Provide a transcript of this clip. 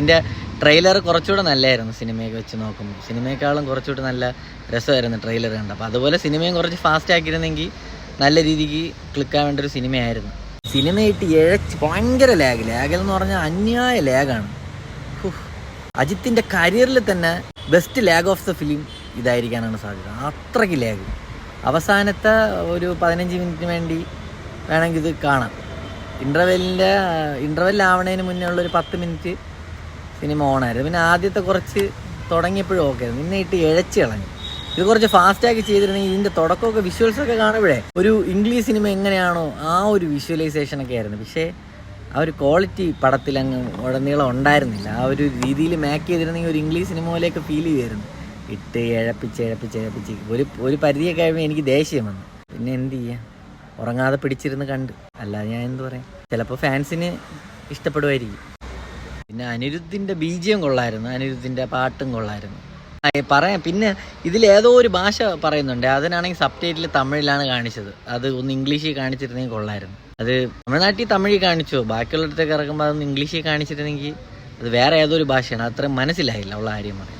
ഇതിന്റെ ട്രെയിലർ കുറച്ചുകൂടെ നല്ലായിരുന്നു സിനിമയൊക്കെ വെച്ച് നോക്കുമ്പോൾ സിനിമയെക്കാളും കുറച്ചുകൂടെ നല്ല രസമായിരുന്നു ട്രെയിലർ കണ്ട് അപ്പോൾ അതുപോലെ സിനിമയും കുറച്ച് ഫാസ്റ്റ് ആക്കിയിരുന്നെങ്കിൽ നല്ല രീതിക്ക് ക്ലിക്കാൻ വേണ്ട ഒരു സിനിമയായിരുന്നു. സിനിമയിട്ട് ഇഴച്ച് ഭയങ്കര ലാഗ് ലാഗ് എന്ന് പറഞ്ഞാൽ അന്യായ ലാഗാണ് അജിത്തിന്റെ കരിയറിൽ തന്നെ best lag of the film ഇതായിരിക്കാനാണ് സാധ്യത. അത്രയ്ക്ക് ലാഗ് അവസാനത്തെ ഒരു പതിനഞ്ച് മിനിറ്റിന് വേണ്ടി വേണമെങ്കിൽ ഇത് കാണാം. ഇന്റർവെല്ലിന്റെ ഇന്റർവെല്ലാവണതിന് മുന്നേ ഉള്ള ഒരു പത്ത് മിനിറ്റ് സിനിമ ഓണായിരുന്നു പിന്നെ ആദ്യത്തെ കുറച്ച് തുടങ്ങിയപ്പോഴും ഓക്കെ ആയിരുന്നു. പിന്നെ ഇട്ട് ഇഴച്ച് കളഞ്ഞു. ഇത് കുറച്ച് ഫാസ്റ്റാക്കി ചെയ്തിരുന്നെങ്കിൽ ഇതിന്റെ തുടക്കമൊക്കെ വിഷ്വൽസൊക്കെ കാണുമ്പോഴേ ഒരു ഇംഗ്ലീഷ് സിനിമ എങ്ങനെയാണോ ആ ഒരു വിഷ്വലൈസേഷൻ ഒക്കെ ആയിരുന്നു. പക്ഷേ ആ ഒരു ക്വാളിറ്റി പടത്തിൽ അങ്ങ് ഉടനീളം ഉണ്ടായിരുന്നില്ല. ആ ഒരു രീതിയിൽ മാക്ക് ചെയ്തിരുന്നെങ്കിൽ ഒരു ഇംഗ്ലീഷ് സിനിമ പോലെയൊക്കെ ഫീൽ ചെയ്യുമായിരുന്നു ഇട്ട് ഇഴപ്പിച്ച് ഇഴപ്പിച്ച് ഇഴപ്പിച്ച്. ഒരു ഒരു പരിധിയൊക്കെ കഴിയുമ്പോൾ എനിക്ക് ദേഷ്യം വന്നു. പിന്നെ എന്ത് ചെയ്യാം? ഉറങ്ങാതെ പിടിച്ചിരുന്ന് കണ്ട്. അല്ലാതെ ഞാൻ എന്ത് പറയാം? ചിലപ്പോൾ ഫാൻസിന് ഇഷ്ടപ്പെടുമായിരിക്കും. പിന്നെ അനിരുദ്ധിന്റെ ബീജിയം കൊള്ളായിരുന്നു അനിരുദ്ധിന്റെ പാട്ടും കൊള്ളായിരുന്നു. പറയാം പിന്നെ ഇതിൽ ഏതോ ഒരു ഭാഷ പറയുന്നുണ്ട് അതിനാണെങ്കിൽ സബ് ടൈറ്റിൽ തമിഴിലാണ് കാണിച്ചത്. അത് ഒന്ന് ഇംഗ്ലീഷിൽ കാണിച്ചിരുന്നെങ്കിൽ കൊള്ളായിരുന്നു. അത് തമിഴ്നാട്ടിൽ തമിഴിൽ കാണിച്ചു ബാക്കിയുള്ളിടത്തേക്ക് ഇറക്കുമ്പോൾ അതൊന്ന് ഇംഗ്ലീഷിൽ കാണിച്ചിരുന്നെങ്കിൽ അത് വേറെ ഏതോ ഒരു ഭാഷയാണ് അത്ര മനസ്സിലായില്ല ഉള്ള കാര്യം പറയാം